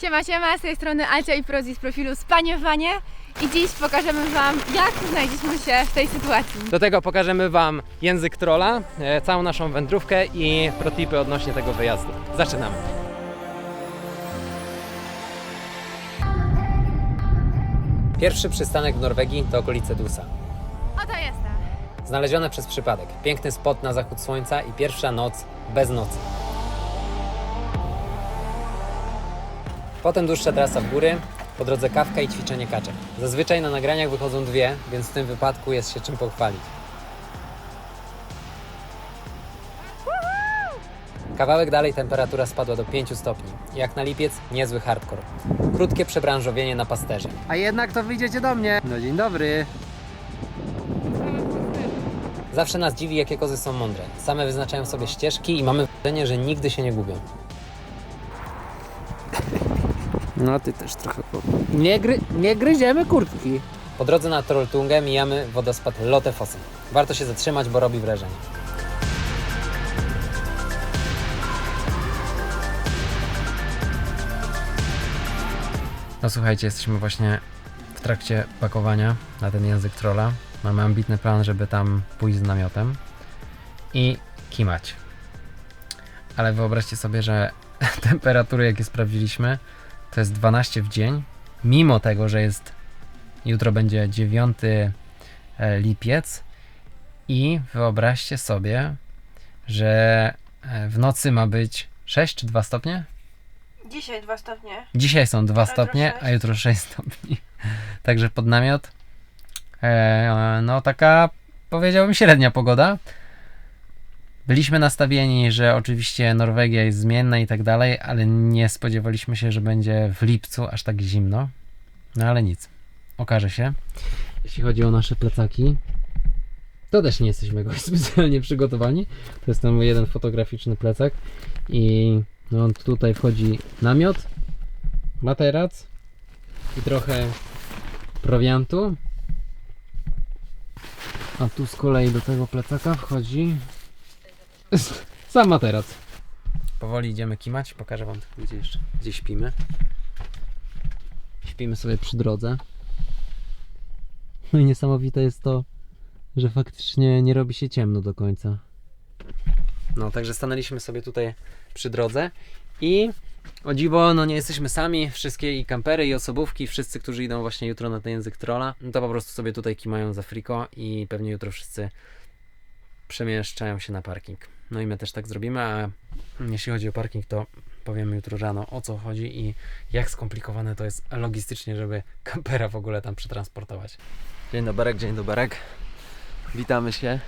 Siema, siema, z tej strony Alcia i Prozi z profilu Spaniewanie i dziś pokażemy Wam, jak znajdziemy się w tej sytuacji. Do tego pokażemy Wam język trolla, e, całą naszą wędrówkę i protipy odnośnie tego wyjazdu. Zaczynamy. Pierwszy przystanek w Norwegii to okolice Dusa. Oto jestem. Znalezione przez przypadek. Piękny spot na zachód słońca i pierwsza noc bez nocy. Potem dłuższa trasa w góry, po drodze kawka i ćwiczenie kaczek. Zazwyczaj na nagraniach wychodzą dwie, więc w tym wypadku jest się czym pochwalić. Kawałek dalej temperatura spadła do 5 stopni. Jak na lipiec, niezły hardcore. Krótkie przebranżowienie na pasterze. A jednak to wyjdziecie do mnie. No dzień dobry. Zawsze nas dziwi, jakie kozy są mądre. Same wyznaczają sobie ścieżki i mamy wrażenie, że nigdy się nie gubią. No ty też trochę po... Nie, gry, nie gryziemy kurtki. Po drodze na Trolltungę mijamy wodospad Lotefossen. Warto się zatrzymać, bo robi wrażenie. No słuchajcie, jesteśmy właśnie w trakcie pakowania na ten język trolla. Mamy ambitny plan, żeby tam pójść z namiotem i kimać. Ale wyobraźcie sobie, że temperatury, jakie sprawdziliśmy, to jest 12 w dzień, mimo tego, że jest jutro będzie 9 e, lipiec i wyobraźcie sobie, że e, w nocy ma być 6 czy 2 stopnie? Dzisiaj dwa stopnie. Dzisiaj są 2 Jutro stopnie, sześć. a jutro 6 stopni. Także pod namiot e, no taka powiedziałbym średnia pogoda. Byliśmy nastawieni, że oczywiście Norwegia jest zmienna i tak dalej, ale nie spodziewaliśmy się, że będzie w lipcu aż tak zimno. No ale nic, okaże się. Jeśli chodzi o nasze plecaki, to też nie jesteśmy jakoś specjalnie przygotowani. To jest ten mój jeden fotograficzny plecak i no, tutaj wchodzi namiot, materac i trochę prowiantu. A tu z kolei do tego plecaka wchodzi sam materac. Powoli idziemy kimać, pokażę wam gdzie jeszcze, gdzie śpimy. Śpimy sobie przy drodze. No i niesamowite jest to, że faktycznie nie robi się ciemno do końca. No, także stanęliśmy sobie tutaj przy drodze i o dziwo, no nie jesteśmy sami, wszystkie i kampery, i osobówki, wszyscy, którzy idą właśnie jutro na ten język trolla, no to po prostu sobie tutaj kimają za friko i pewnie jutro wszyscy przemieszczają się na parking. No i my też tak zrobimy, a jeśli chodzi o parking, to powiemy jutro rano o co chodzi i jak skomplikowane to jest logistycznie, żeby kampera w ogóle tam przetransportować. Dzień doberek, dzień doberek. Witamy się.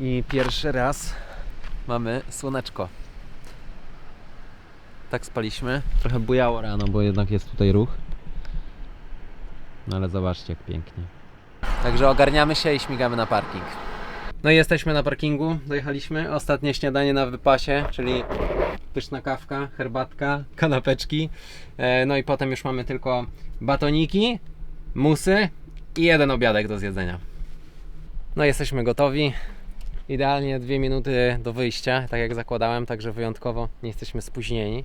I pierwszy raz mamy słoneczko. Tak spaliśmy. Trochę bujało rano, bo jednak jest tutaj ruch. No ale zobaczcie jak pięknie. Także ogarniamy się i śmigamy na parking. No i jesteśmy na parkingu, dojechaliśmy. Ostatnie śniadanie na wypasie, czyli pyszna kawka, herbatka, kanapeczki. E, No i potem już mamy tylko batoniki, musy i jeden obiadek do zjedzenia. No jesteśmy gotowi. Idealnie dwie minuty do wyjścia, tak jak zakładałem, także wyjątkowo nie jesteśmy spóźnieni.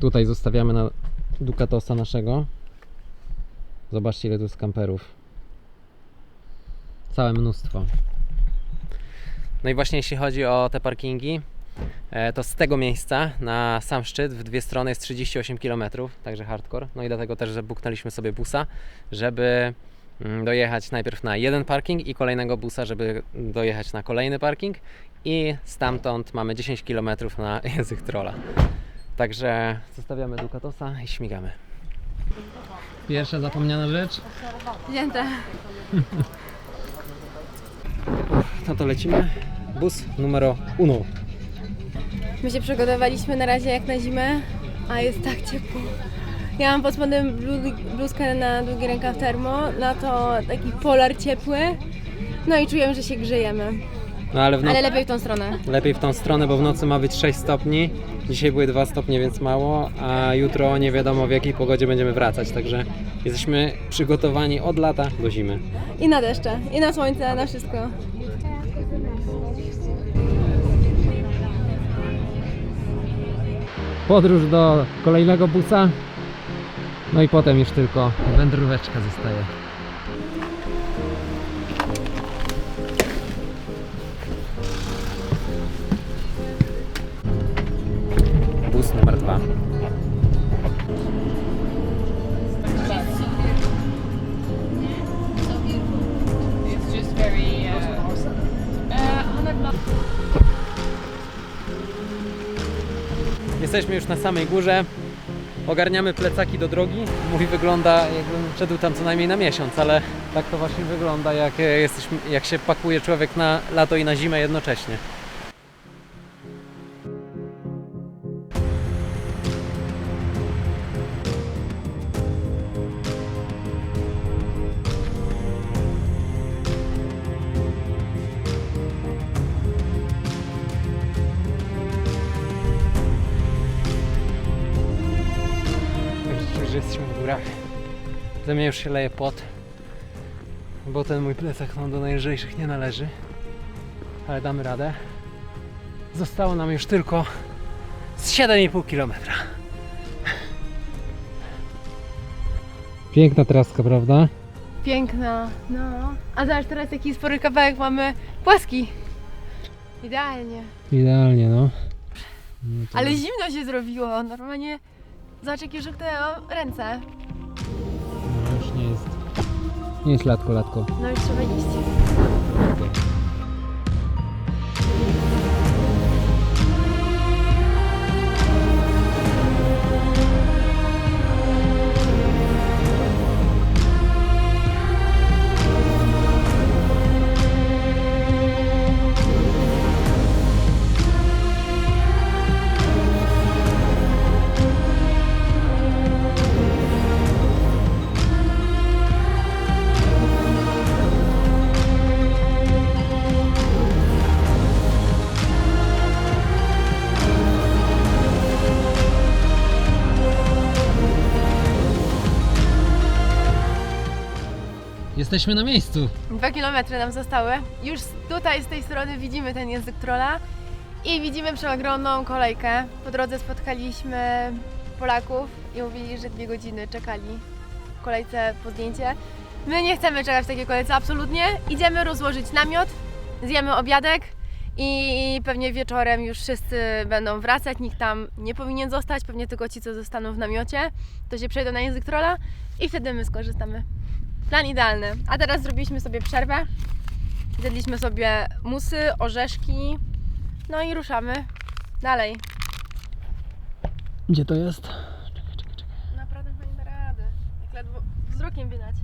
Tutaj zostawiamy na Ducatosa naszego. Zobaczcie ile tu jest kamperów. Całe mnóstwo. No i właśnie jeśli chodzi o te parkingi, e, to z tego miejsca na sam szczyt w dwie strony jest 38 km, także hardcore. No i dlatego też zabuknęliśmy sobie busa, żeby mm, dojechać najpierw na jeden parking i kolejnego busa, żeby dojechać na kolejny parking i stamtąd mamy 10 km na język trolla. Także zostawiamy Ducatosa i śmigamy. Pierwsza zapomniana rzecz, Wzięte. no to lecimy. Bus numero uno. My się przygotowaliśmy na razie jak na zimę, a jest tak ciepło. Ja mam pod spodem blu- bluzkę na długi rękaw termo, na to taki polar ciepły. No i czuję, że się grzejemy. No ale w nocy... Ale lepiej w tą stronę. Lepiej w tą stronę, bo w nocy ma być 6 stopni. Dzisiaj były 2 stopnie, więc mało, a jutro nie wiadomo w jakiej pogodzie będziemy wracać, także jesteśmy przygotowani od lata do zimy. I na deszcze, i na słońce, na wszystko. Podróż do kolejnego busa. No i potem już tylko wędróweczka zostaje. Bus numer dwa. Jesteśmy już na samej górze. Ogarniamy plecaki do drogi. Mój wygląda jakbym szedł tam co najmniej na miesiąc, ale tak to właśnie wygląda, jak, e, jesteśmy, jak się pakuje człowiek na lato i na zimę jednocześnie. Jesteśmy w górach. Ze mnie już się leje pot, bo ten mój plecak no, do najlżejszych nie należy. Ale damy radę. Zostało nam już tylko z 7,5 km. Piękna traska, prawda? Piękna, no. A zobacz teraz jaki spory kawałek mamy płaski. Idealnie. Idealnie, no. No to- Ale zimno się zrobiło, normalnie. Zobacz jak już mam ręce. No, już nie jest. Nie jest latko, latko. No już trzeba iść. Jesteśmy na miejscu. Dwa kilometry nam zostały. Już tutaj z tej strony widzimy ten język trolla i widzimy przeogromną kolejkę. Po drodze spotkaliśmy Polaków i mówili, że dwie godziny czekali w kolejce po zdjęcie. My nie chcemy czekać w takiej kolejce, absolutnie. Idziemy rozłożyć namiot, zjemy obiadek i pewnie wieczorem już wszyscy będą wracać. Nikt tam nie powinien zostać, pewnie tylko ci, co zostaną w namiocie, to się przejdą na język trolla i wtedy my skorzystamy. Plan idealny. A teraz zrobiliśmy sobie przerwę. Zjedliśmy sobie musy, orzeszki. No i ruszamy dalej. Gdzie to jest? Naprawdę chyba nie da rady. Jak ledwo wzrokiem widać.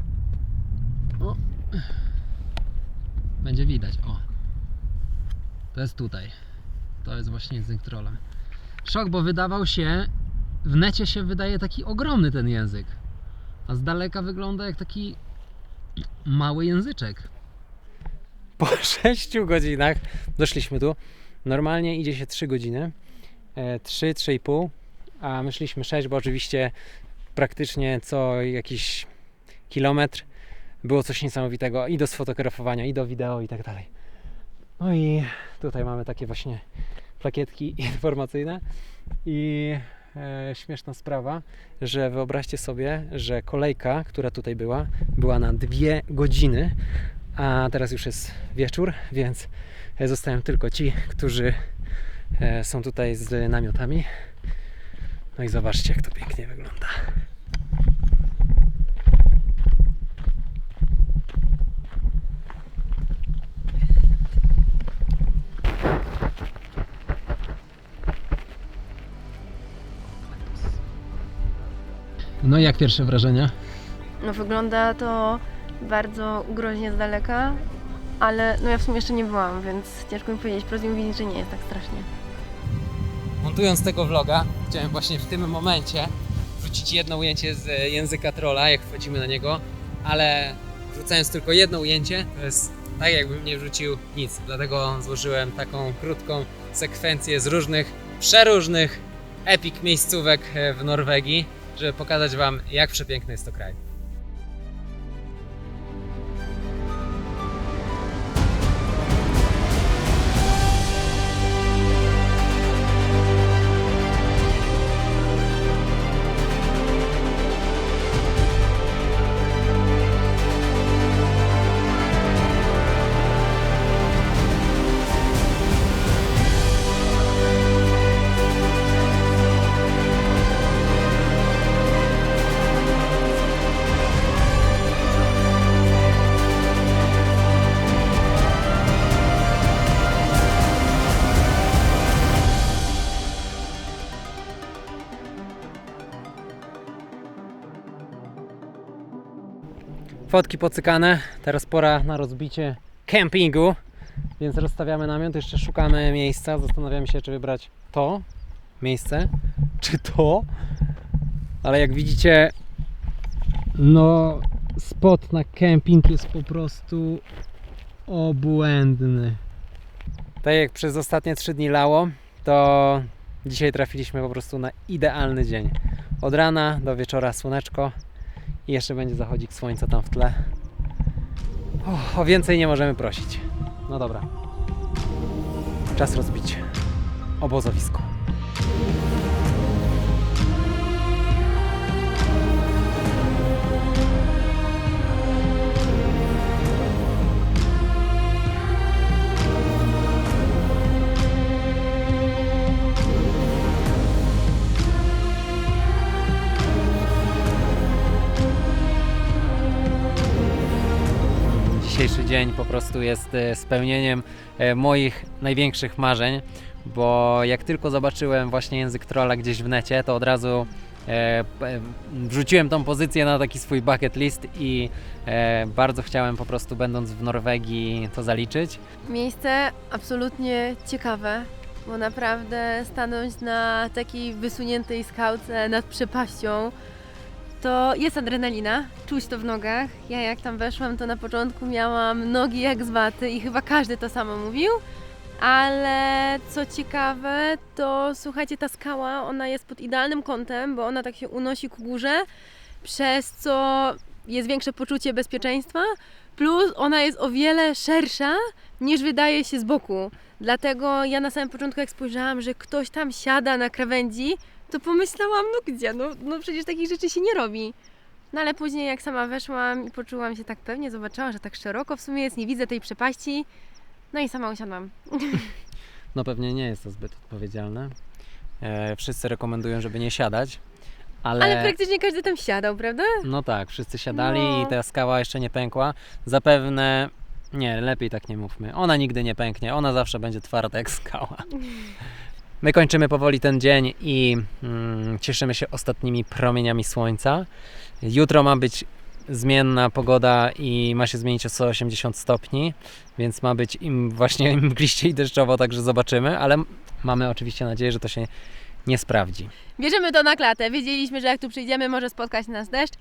Będzie widać, o. To jest tutaj. To jest właśnie język trolla. Szok, bo wydawał się, w necie się wydaje taki ogromny ten język. A z daleka wygląda jak taki mały języczek. Po 6 godzinach doszliśmy tu. Normalnie idzie się 3 godziny. E, 3, 3,5. A myśleliśmy 6, bo oczywiście praktycznie co jakiś kilometr było coś niesamowitego i do sfotografowania, i do wideo, i tak dalej. No i tutaj mamy takie właśnie plakietki informacyjne i e, śmieszna sprawa, że wyobraźcie sobie, że kolejka, która tutaj była, była na dwie godziny, a teraz już jest wieczór, więc zostają tylko ci, którzy e, są tutaj z namiotami. No i zobaczcie, jak to pięknie wygląda. No i jak pierwsze wrażenia? No wygląda to bardzo groźnie z daleka, ale no ja w sumie jeszcze nie byłam, więc ciężko mi powiedzieć. Proszę mi że nie jest tak strasznie. Montując tego vloga, chciałem właśnie w tym momencie wrzucić jedno ujęcie z e, języka trolla, jak wchodzimy na niego, ale wrzucając tylko jedno ujęcie, to jest tak jakbym nie wrzucił nic. Dlatego złożyłem taką krótką sekwencję z różnych, przeróżnych epic miejscówek e, w Norwegii, żeby pokazać Wam, jak przepiękny jest to kraj. Fotki pocykane. Teraz pora na rozbicie kempingu. Więc rozstawiamy namiot, jeszcze szukamy miejsca. Zastanawiamy się, czy wybrać to miejsce, czy to. Ale jak widzicie, no spot na kemping jest po prostu obłędny. Tak jak przez ostatnie 3 dni lało, to dzisiaj trafiliśmy po prostu na idealny dzień. Od rana do wieczora słoneczko i jeszcze będzie zachodzik słońca tam w tle. O więcej nie możemy prosić. No dobra. Czas rozbić obozowisko. Dzień po prostu jest e, spełnieniem e, moich największych marzeń, bo jak tylko zobaczyłem właśnie język trolla gdzieś w necie, to od razu e, wrzuciłem tą pozycję na taki swój bucket list i bardzo chciałem po prostu będąc w Norwegii to zaliczyć. Miejsce absolutnie ciekawe, bo naprawdę stanąć na takiej wysuniętej skałce nad przepaścią to jest adrenalina, czuć to w nogach. Ja jak tam weszłam, to na początku miałam nogi jak z waty i chyba każdy to samo mówił. Ale co ciekawe, to słuchajcie, ta skała, ona jest pod idealnym kątem, bo ona tak się unosi ku górze, przez co jest większe poczucie bezpieczeństwa, plus ona jest o wiele szersza niż wydaje się z boku. Dlatego ja na samym początku, jak spojrzałam, że ktoś tam siada na krawędzi, to pomyślałam, no gdzie? No, no przecież takich rzeczy się nie robi. No ale później, jak sama weszłam i poczułam się tak pewnie, zobaczyłam, że tak szeroko w sumie jest, nie widzę tej przepaści. No i sama usiadłam. No pewnie nie jest to zbyt odpowiedzialne. E, wszyscy rekomendują, żeby nie siadać, ale... Ale praktycznie każdy tam siadał, prawda? No tak, wszyscy siadali No. i ta skała jeszcze nie pękła. Zapewne. Nie, lepiej tak nie mówmy. Ona nigdy nie pęknie, ona zawsze będzie twarda jak skała. My kończymy powoli ten dzień i mm, cieszymy się ostatnimi promieniami słońca. Jutro ma być zmienna pogoda i ma się zmienić o 180 stopni, więc ma być im właśnie mgliście i deszczowo, także zobaczymy, ale mamy oczywiście nadzieję, że to się nie sprawdzi. Bierzemy to na klatę. Wiedzieliśmy, że jak tu przyjdziemy, może spotkać nas deszcz.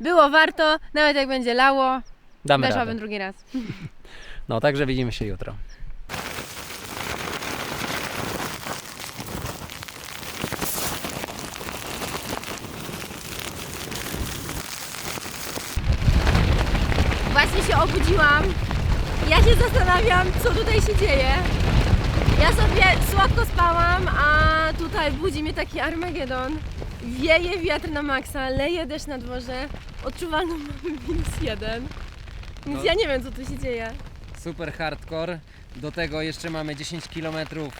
Było warto, nawet jak będzie lało, Damy radę. drugi raz. No, także widzimy się jutro. Właśnie się obudziłam. Ja się zastanawiam, co tutaj się dzieje. Ja sobie słodko spałam, a tutaj budzi mnie taki Armagedon. Wieje wiatr na maksa, leje deszcz na dworze. Odczuwalną mamy minus jeden. Więc No. ja nie wiem, co tu się dzieje. Super hardcore. Do tego jeszcze mamy 10 km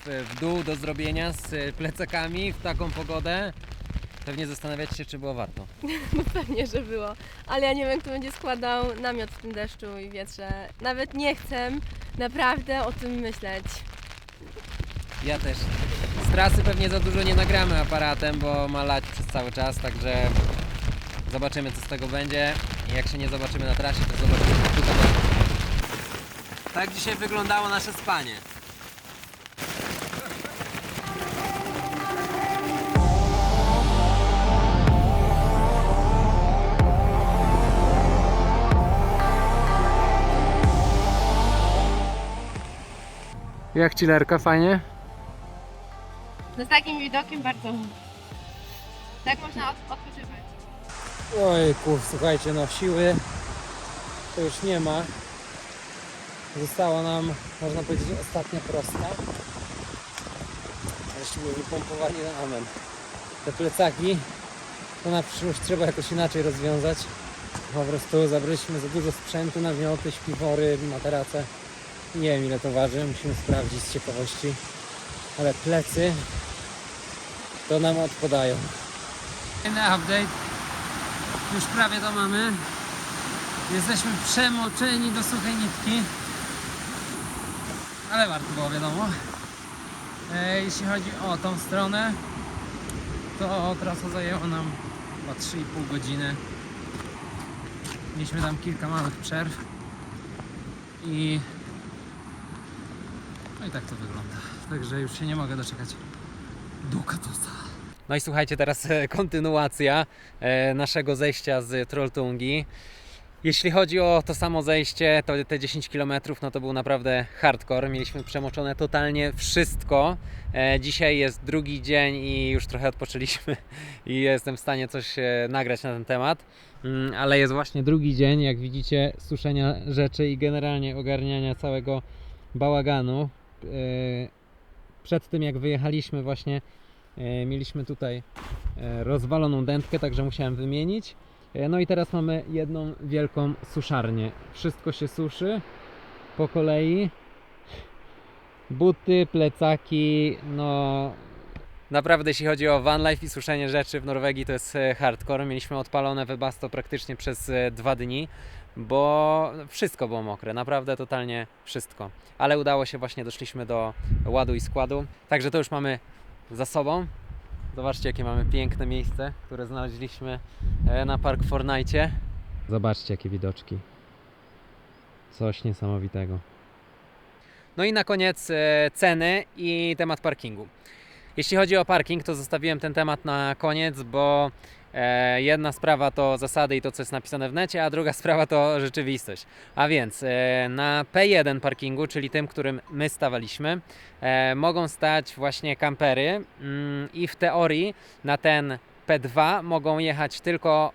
w dół do zrobienia z e, plecakami w taką pogodę. Pewnie zastanawiacie się, czy było warto. Pewnie, że było. Ale ja nie wiem, kto będzie składał namiot w tym deszczu i wietrze. Nawet nie chcę naprawdę o tym myśleć. Ja też. Z trasy pewnie za dużo nie nagramy aparatem, bo ma lać przez cały czas, także zobaczymy co z tego będzie. I Jak się nie zobaczymy na trasie, to zobaczymy tutaj. Tak dzisiaj wyglądało nasze spanie. Jak chillerka, fajnie? No z takim widokiem bardzo. Tak można odpoczywać. Ojku, słuchajcie, no siły to już nie ma. Została nam, można powiedzieć, ostatnia prosta. Żeśmy wypompowali na amen. Te plecaki to na przyszłość trzeba jakoś inaczej rozwiązać. Po prostu zabraliśmy za dużo sprzętu, namioty, śpiwory, materace. Nie wiem ile to waży, musimy sprawdzić z ciekawości. Ale plecy to nam odpadają. Inny update. Już prawie to mamy. Jesteśmy przemoczeni do suchej nitki. Ale warto było, wiadomo. E, jeśli chodzi o tą stronę, to trasa zajęła nam chyba 3,5 godziny. Mieliśmy tam kilka małych przerw i no i tak to wygląda. Także już się nie mogę doczekać Dukatosa. No i słuchajcie, teraz e, kontynuacja e, naszego zejścia z Trolltungi. Jeśli chodzi o to samo zejście, to te 10 km, no to był naprawdę hardcore. Mieliśmy przemoczone totalnie wszystko. E, dzisiaj jest drugi dzień i już trochę odpoczęliśmy i jestem w stanie coś nagrać na ten temat. Mm, ale jest właśnie drugi dzień, jak widzicie, suszenia rzeczy i generalnie ogarniania całego bałaganu. E, Przed tym jak wyjechaliśmy właśnie e, mieliśmy tutaj e, rozwaloną dętkę, także musiałem wymienić. No i teraz mamy jedną wielką suszarnię. Wszystko się suszy po kolei. Buty, plecaki, no. Naprawdę, jeśli chodzi o van life i suszenie rzeczy w Norwegii, to jest hardcore. Mieliśmy odpalone Webasto praktycznie przez dwa dni, bo wszystko było mokre, naprawdę totalnie wszystko. Ale udało się, właśnie doszliśmy do ładu i składu. Także to już mamy za sobą. Zobaczcie, jakie mamy piękne miejsce, które znaleźliśmy e, na Park Fortnite. Zobaczcie, jakie widoczki. Coś niesamowitego. No i na koniec e, ceny i temat parkingu. Jeśli chodzi o parking, to zostawiłem ten temat na koniec, bo jedna sprawa to zasady i to, co jest napisane w necie, a druga sprawa to rzeczywistość. A więc e, na P1 parkingu, czyli tym, którym my stawaliśmy, e, mogą stać właśnie kampery mm, i w teorii na ten P2 mogą jechać tylko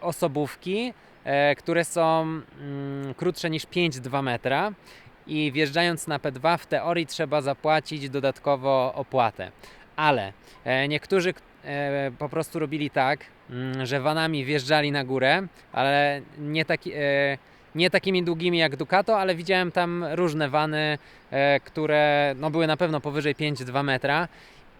osobówki, e, które są mm, krótsze niż 5,2 metra i wjeżdżając na P2 w teorii trzeba zapłacić dodatkowo opłatę. Ale e, niektórzy e, po prostu robili tak, że vanami wjeżdżali na górę, ale nie, taki, e, nie takimi długimi jak Ducato, ale widziałem tam różne vany, e, które no, były na pewno powyżej 5,2 metra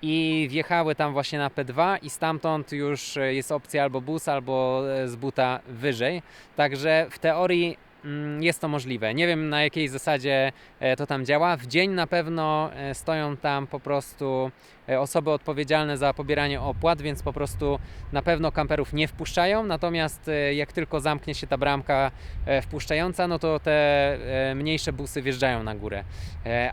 i wjechały tam właśnie na P2 i stamtąd już jest opcja albo bus, albo e, z buta wyżej. Także w teorii mm, jest to możliwe. Nie wiem na jakiej zasadzie e, to tam działa. W dzień na pewno e, stoją tam po prostu e, osoby odpowiedzialne za pobieranie opłat, więc po prostu na pewno kamperów nie wpuszczają. Natomiast jak tylko zamknie się ta bramka wpuszczająca, no to te mniejsze busy wjeżdżają na górę.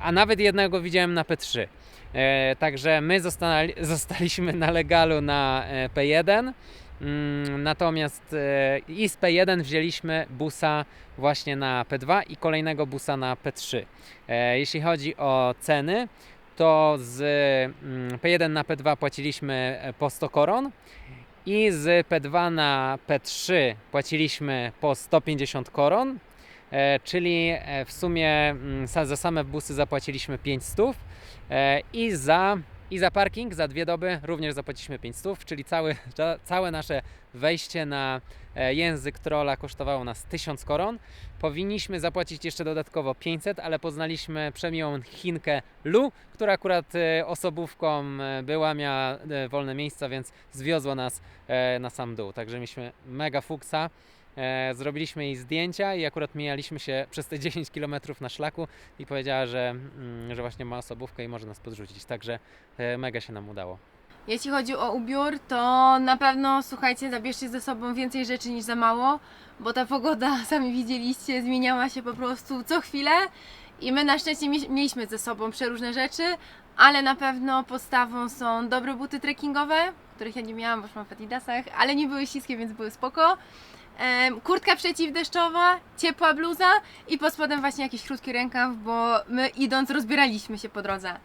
A nawet jednego widziałem na P3. E, Także my zostali, zostaliśmy na legalu na e, P1. Mm, Natomiast e, i z P1 wzięliśmy busa właśnie na P2 i kolejnego busa na P3. E, Jeśli chodzi o ceny, to z mm, P1 na P2 płaciliśmy e, po 100 koron i z P2 na P3 płaciliśmy po 150 koron, czyli w sumie mm, za same busy zapłaciliśmy 500 e, i za i za parking za dwie doby również zapłaciliśmy 500, czyli cały, ca- całe nasze wejście na e, język trolla kosztowało nas 1000 koron. Powinniśmy zapłacić jeszcze dodatkowo 500, ale poznaliśmy przemiłą Chinkę Lu, która akurat e, osobówką e, była, miała wolne miejsca, więc zwiozła nas na sam dół. Także mieliśmy mega fuksa. E, zrobiliśmy jej zdjęcia i akurat mijaliśmy się przez te 10 km na szlaku i powiedziała, że, mm, że właśnie ma osobówkę i może nas podrzucić. Także e, mega się nam udało. Jeśli chodzi o ubiór, to na pewno słuchajcie, zabierzcie ze sobą więcej rzeczy niż za mało, bo ta pogoda, sami widzieliście, zmieniała się po prostu co chwilę i my na szczęście mie- mieliśmy ze sobą przeróżne rzeczy, ale na pewno podstawą są dobre buty trekkingowe, których ja nie miałam, bo już mam w Adidasach, ale nie były śliskie, więc były spoko. Kurtka przeciwdeszczowa, ciepła bluza i pod spodem właśnie jakiś krótki rękaw, bo my idąc rozbieraliśmy się po drodze.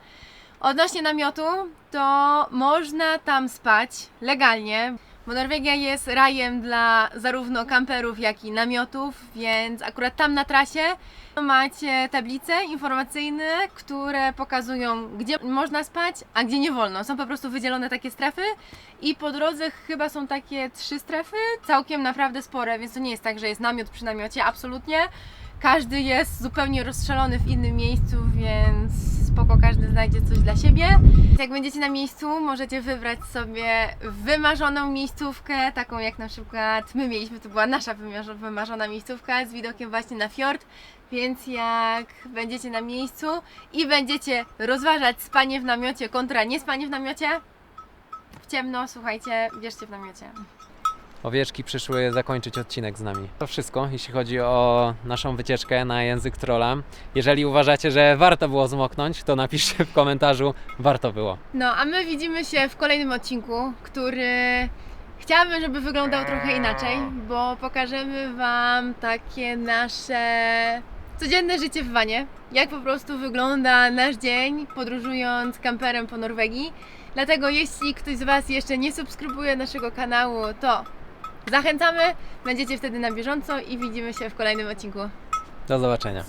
Odnośnie namiotu, to można tam spać legalnie, bo Norwegia jest rajem dla zarówno kamperów, jak i namiotów, więc akurat tam na trasie macie tablice informacyjne, które pokazują, gdzie można spać, a gdzie nie wolno. Są po prostu wydzielone takie strefy i po drodze chyba są takie trzy strefy, całkiem naprawdę spore, więc to nie jest tak, że jest namiot przy namiocie, absolutnie. Każdy jest zupełnie rozstrzelony w innym miejscu, więc spoko, każdy znajdzie coś dla siebie. Jak będziecie na miejscu, możecie wybrać sobie wymarzoną miejscówkę, taką jak na przykład my mieliśmy, to była nasza wymarzo- wymarzona miejscówka z widokiem właśnie na fiord, więc jak będziecie na miejscu i będziecie rozważać spanie w namiocie kontra nie spanie w namiocie, w ciemno, słuchajcie, bierzcie w namiocie. Owieczki przyszły zakończyć odcinek z nami. To wszystko, jeśli chodzi o naszą wycieczkę na język trolla. Jeżeli uważacie, że warto było zmoknąć, to napiszcie w komentarzu, warto było. No, a my widzimy się w kolejnym odcinku, który chciałabym, żeby wyglądał trochę inaczej, bo pokażemy Wam takie nasze codzienne życie w wanie. Jak po prostu wygląda nasz dzień podróżując kamperem po Norwegii. Dlatego jeśli ktoś z Was jeszcze nie subskrybuje naszego kanału, to Zachęcamy, będziecie wtedy na bieżąco i widzimy się w kolejnym odcinku. Do zobaczenia.